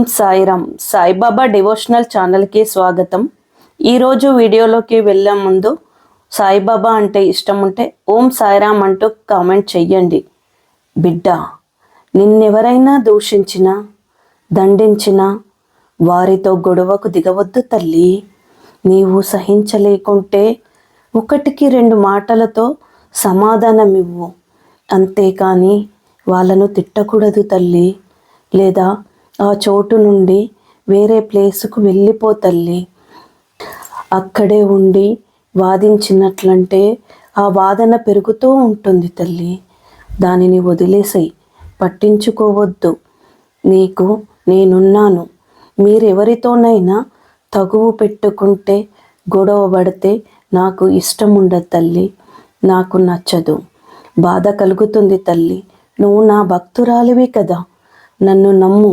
ఓం Sairam Saibaba devotional ఛానల్కి స్వాగతం. ఈరోజు వీడియోలోకి వెళ్ళే ముందు సాయిబాబా అంటే ఇష్టం ఉంటే ఓం సాయిరామ్ అంటూ కామెంట్ చెయ్యండి. బిడ్డ నిన్నెవరైనా దూషించినా దండించినా వారితో గొడవకు దిగవద్దు తల్లి. నీవు సహించలేకుంటే ఒకటికి రెండు మాటలతో సమాధానమివ్వు. అంతేకాని వాళ్ళను తిట్టకూడదు తల్లి. లేదా చోటు నుండి వేరే ప్లేసుకు వెళ్ళిపో తల్లి. అక్కడే ఉండి వాదించినట్లంటే ఆ వాదన పెరుగుతూ ఉంటుంది తల్లి. దానిని వదిలేసేయి. పట్టించుకోవద్దు. నీకు నేనున్నాను. మీరెవరితోనైనా తగువు పెట్టుకుంటే గొడవ పడితే నాకు ఇష్టం ఉండదు తల్లి. నాకు నచ్చదు. బాధ కలుగుతుంది తల్లి. నువ్వు నా భక్తురాలివి కదా. నన్ను నమ్ము.